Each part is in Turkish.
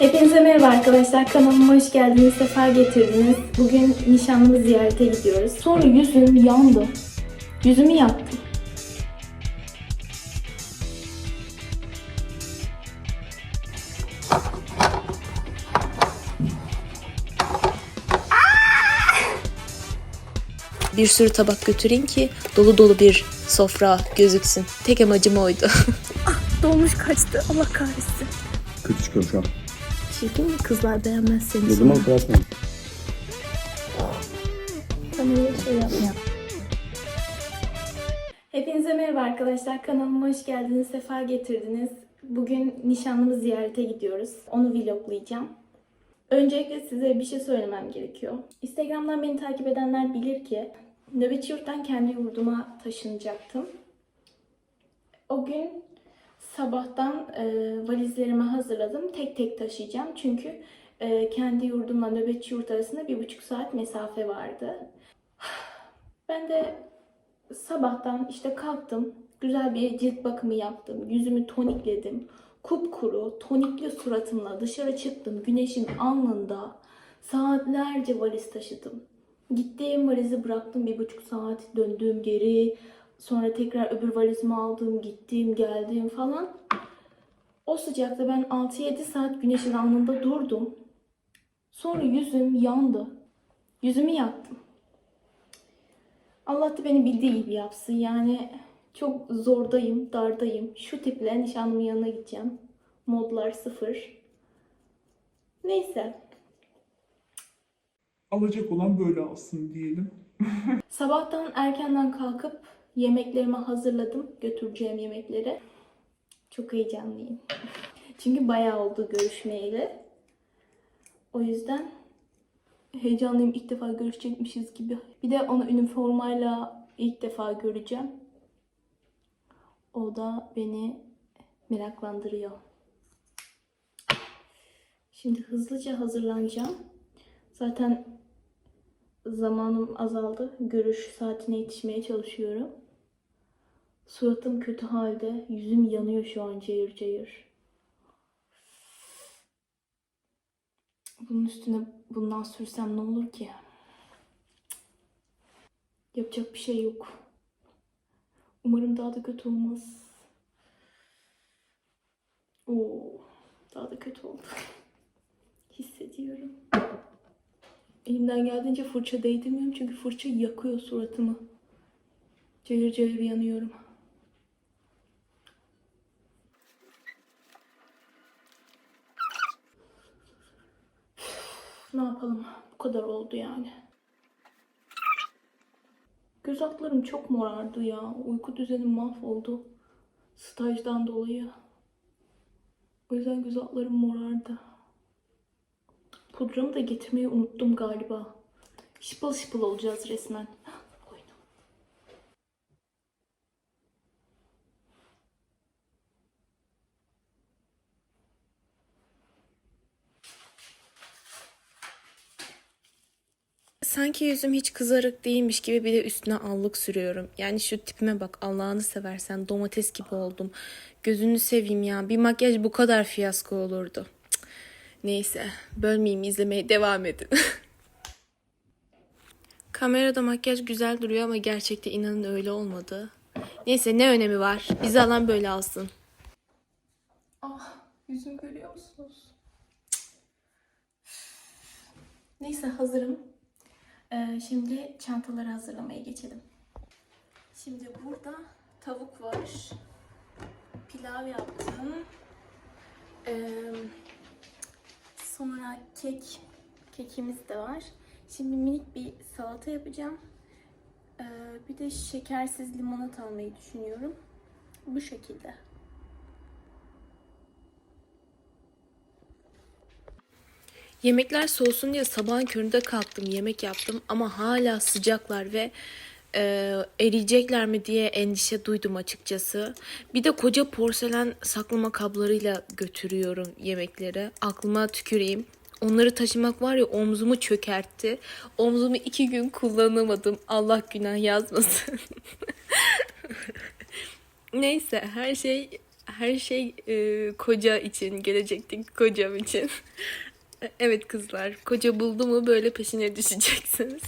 Hepinize merhaba arkadaşlar. Kanalıma hoş geldiniz. Sefa getirdiniz. Bugün nişanlımı ziyarete gidiyoruz. Sonra yüzüm yandı. Yüzümü yaktım. bir sürü tabak götüreyim ki dolu dolu bir sofra gözüksün. Tek amacım oydu. Dolmuş kaçtı. Allah kahretsin. Kötü çıkıyor şu an. Çirkin mi kızlar beğenmez seni Dedim ama bırakma. Kameraya şey yapma. Hepinize merhaba arkadaşlar. Kanalıma hoş geldiniz. Sefa getirdiniz. Bugün nişanlımı ziyarete gidiyoruz. Onu vloglayacağım. Öncelikle size bir şey söylemem gerekiyor. Instagram'dan beni takip edenler bilir ki nöbetçi yurttan kendi yurduma taşınacaktım. O gün sabahtan e, valizlerimi hazırladım. Tek tek taşıyacağım. Çünkü e, kendi yurdumla nöbetçi yurt arasında bir buçuk saat mesafe vardı. Ben de sabahtan işte kalktım. Güzel bir cilt bakımı yaptım. Yüzümü tonikledim. Kupkuru, tonikli suratımla dışarı çıktım. Güneşin alnında saatlerce valiz taşıdım. Gittiğim valizi bıraktım bir buçuk saat. Döndüm geri. Sonra tekrar öbür valizimi aldım. Gittim, geldim falan. O sıcakta ben 6-7 saat güneşin alnında durdum. Sonra yüzüm yandı. Yüzümü yaktım. Allah da beni bildiği gibi yapsın. Yani çok zordayım, dardayım. Şu tiple nişanlımın yanına gideceğim. Modlar sıfır. Neyse. alacak olan böyle alsın diyelim. Sabahtan erkenden kalkıp yemeklerimi hazırladım. Götüreceğim yemekleri. Çok heyecanlıyım. Çünkü bayağı oldu görüşmeyeli. O yüzden heyecanlıyım. İlk defa görüşecekmişiz gibi. Bir de onu üniformayla ilk defa göreceğim. O da beni meraklandırıyor. Şimdi hızlıca hazırlanacağım. Zaten zamanım azaldı. Görüş saatine yetişmeye çalışıyorum. Suratım kötü halde. Yüzüm yanıyor şu an cayır cayır. Bunun üstüne bundan sürsem ne olur ki? Yapacak bir şey yok. Umarım daha da kötü olmaz. Oo, daha da kötü oldu. Hissediyorum. Elimden geldiğince fırça değdirmiyorum çünkü fırça yakıyor suratımı. Cayır cayır yanıyorum. Ne yapalım? Bu kadar oldu yani. Göz altlarım çok morardı ya. Uyku düzenim mahvoldu. Stajdan dolayı. O yüzden göz altlarım morardı. Pudramı da getirmeyi unuttum galiba. Şıpıl şıpıl olacağız resmen. Hah, Koydum. Sanki yüzüm hiç kızarık değilmiş gibi bir de üstüne allık sürüyorum. Yani şu tipime bak Allah'ını seversen domates gibi oldum. Gözünü seveyim ya. Bir makyaj bu kadar fiyasko olurdu. Neyse bölmeyeyim izlemeye devam edin. Kamerada makyaj güzel duruyor ama gerçekte inanın öyle olmadı. Neyse ne önemi var? Bizi alan böyle alsın. Ah, yüzümü görüyor musunuz? Neyse hazırım. Ee, şimdi çantaları hazırlamaya geçelim. Şimdi burada tavuk var. Pilav yaptım. Ee, sonra kek. Kekimiz de var. Şimdi minik bir salata yapacağım. Ee, bir de şekersiz limonata almayı düşünüyorum. Bu şekilde. Yemekler soğusun diye sabahın köründe kalktım, yemek yaptım ama hala sıcaklar ve e, eriyecekler mi diye endişe duydum açıkçası. Bir de koca porselen saklama kablarıyla götürüyorum yemekleri. Aklıma tüküreyim. Onları taşımak var ya omzumu çökertti. Omzumu iki gün kullanamadım. Allah günah yazmasın. Neyse her şey Her şey e, koca için, gelecekteki kocam için. Evet kızlar, koca buldu mu böyle peşine düşeceksiniz.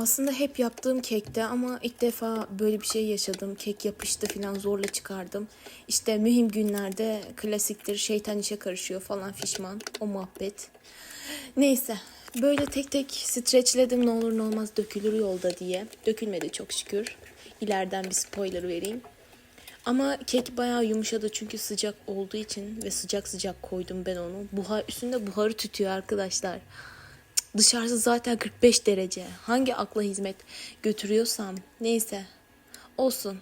Aslında hep yaptığım kekte ama ilk defa böyle bir şey yaşadım. Kek yapıştı falan zorla çıkardım. İşte mühim günlerde klasiktir şeytan işe karışıyor falan fişman o muhabbet. Neyse böyle tek tek streçledim ne olur ne olmaz dökülür yolda diye. Dökülmedi çok şükür. İleriden bir spoiler vereyim. Ama kek bayağı yumuşadı çünkü sıcak olduğu için ve sıcak sıcak koydum ben onu. Buhar üstünde buharı tütüyor arkadaşlar. Dışarısı zaten 45 derece. Hangi akla hizmet götürüyorsam neyse olsun.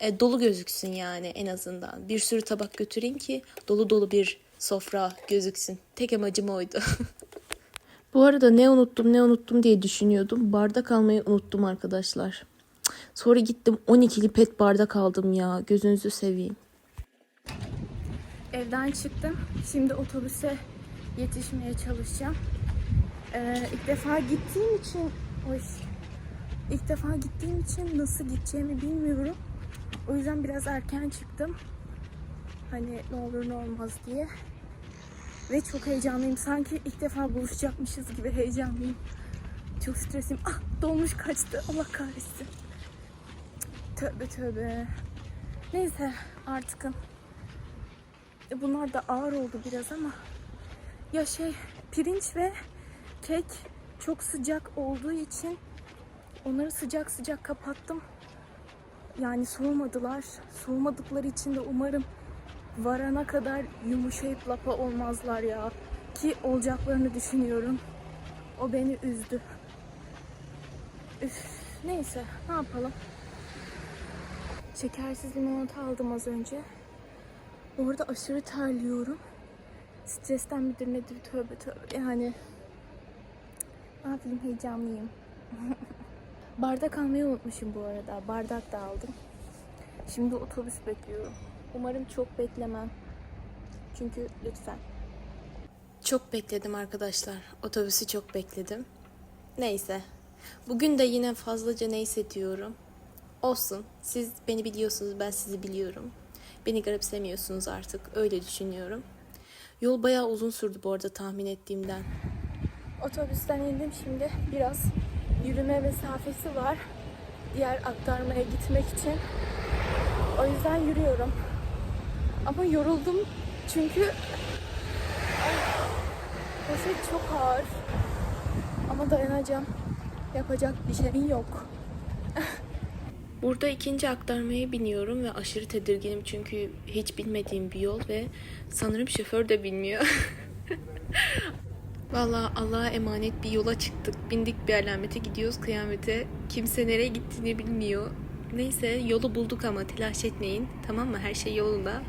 E, dolu gözüksün yani en azından. Bir sürü tabak götüreyim ki dolu dolu bir sofra gözüksün. Tek amacım oydu. Bu arada ne unuttum ne unuttum diye düşünüyordum. Bardak almayı unuttum arkadaşlar. Sonra gittim 12'li pet bardak aldım ya. Gözünüzü seveyim. Evden çıktım. Şimdi otobüse yetişmeye çalışacağım. Ee, ilk defa gittiğim için oy, ilk defa gittiğim için nasıl gideceğimi bilmiyorum. O yüzden biraz erken çıktım. Hani ne olur ne olmaz diye. Ve çok heyecanlıyım. Sanki ilk defa buluşacakmışız gibi heyecanlıyım. Çok stresliyim. Ah dolmuş kaçtı. Allah kahretsin. Tövbe tövbe. Neyse artıkın. E, Bunlar da ağır oldu biraz ama ya şey pirinç ve kek çok sıcak olduğu için onları sıcak sıcak kapattım. Yani soğumadılar. Soğumadıkları için de umarım varana kadar yumuşayıp lapa olmazlar ya. Ki olacaklarını düşünüyorum. O beni üzdü. Üf, neyse ne yapalım. Şekersiz limonata aldım az önce. Orada aşırı terliyorum. Stresten midir nedir tövbe tövbe yani. Ne yapayım heyecanlıyım. Bardak almayı unutmuşum bu arada. Bardak da aldım. Şimdi otobüs bekliyorum. Umarım çok beklemem. Çünkü lütfen. Çok bekledim arkadaşlar. Otobüsü çok bekledim. Neyse. Bugün de yine fazlaca neyse diyorum. Olsun. Siz beni biliyorsunuz, ben sizi biliyorum. Beni garipsemiyorsunuz artık. Öyle düşünüyorum. Yol bayağı uzun sürdü bu arada tahmin ettiğimden. Otobüsten indim şimdi. Biraz yürüme mesafesi var. Diğer aktarmaya gitmek için. O yüzden yürüyorum. Ama yoruldum çünkü Ay, poşet çok ağır. Ama dayanacağım. Yapacak bir şeyim yok. Burada ikinci aktarmaya biniyorum ve aşırı tedirginim çünkü hiç bilmediğim bir yol ve sanırım şoför de bilmiyor. Vallahi Allah'a emanet bir yola çıktık. Bindik bir alamete gidiyoruz kıyamete. Kimse nereye gittiğini bilmiyor. Neyse yolu bulduk ama telaş etmeyin. Tamam mı? Her şey yolunda.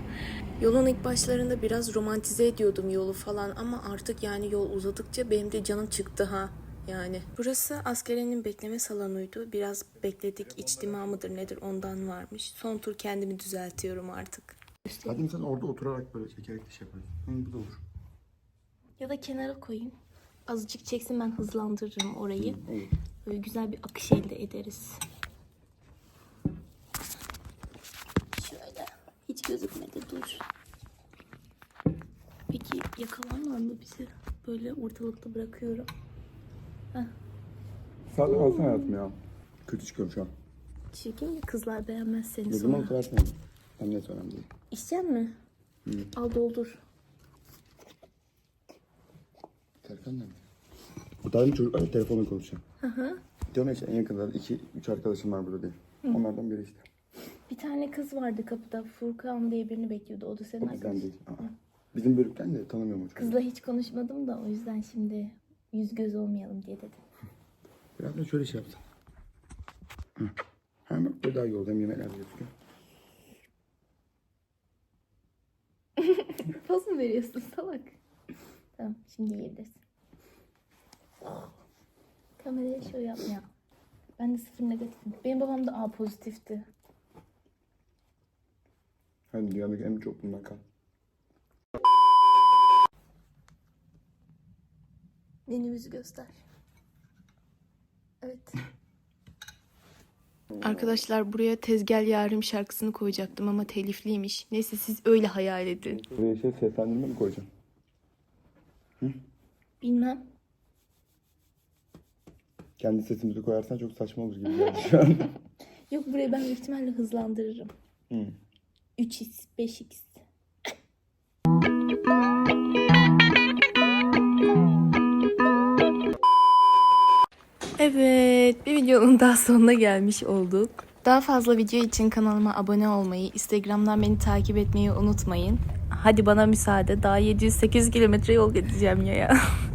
Yolun ilk başlarında biraz romantize ediyordum yolu falan ama artık yani yol uzadıkça benim de canım çıktı ha. Yani burası askeriyenin bekleme salonuydu. Biraz bekledik içtima mıdır nedir ondan varmış. Son tur kendimi düzeltiyorum artık. Hadi sen orada oturarak böyle çekerek iş yaparız. Hı, bu da olur. Ya da kenara koyayım. Azıcık çeksin ben hızlandırırım orayı. Böyle güzel bir akış elde ederiz. Şöyle. Hiç gözükmedi dur. Peki yakalarlar mı bizi? Böyle ortalıkta bırakıyorum. Saat alsana hayatım ya. Kötü çıkıyorum şu an. Çirkin mi kızlar beğenmez seni zaman sonra? Hem net önemli değil. İçecek mi? Al doldur. Serkan nerede? Bu daha önce çocuklarla telefonla konuşacağım. Hı hı. Diyorum ya işte en yakında iki, üç arkadaşım var burada diye. Onlardan biri işte. Bir tane kız vardı kapıda. Furkan diye birini bekliyordu. O da senin O bizden arkadaşın. değil. Aa. Bizim bölükten de tanımıyorum o çocuğu. Kızla hiç konuşmadım da o yüzden şimdi yüz göz olmayalım diye dedim. Biraz da şöyle şey yapsam. Hı. Hem böyle daha iyi oldu. Hem yemekler de gözüküyor. Poz mu veriyorsun salak? Tamam şimdi yiyebilirsin. Kameraya şöyle yapma. Ben de sıfır negatifim. Benim babam da A pozitifti. Hadi dünyadaki en çok bundan kal. Menümüzü göster. Evet. Arkadaşlar buraya tezgel yarim şarkısını koyacaktım ama telifliymiş. Neyse siz öyle hayal edin. Buraya şey seslendirme mi koyacağım? Bilmem. Kendi sesimizi koyarsan çok saçma olur gibi geldi şu an. Yok burayı ben büyük ihtimalle hızlandırırım. Hı. 3x, 5x. Evet, bir videonun daha sonuna gelmiş olduk. Daha fazla video için kanalıma abone olmayı, Instagram'dan beni takip etmeyi unutmayın. Hadi bana müsaade. Daha 708 kilometre yol gideceğim ya.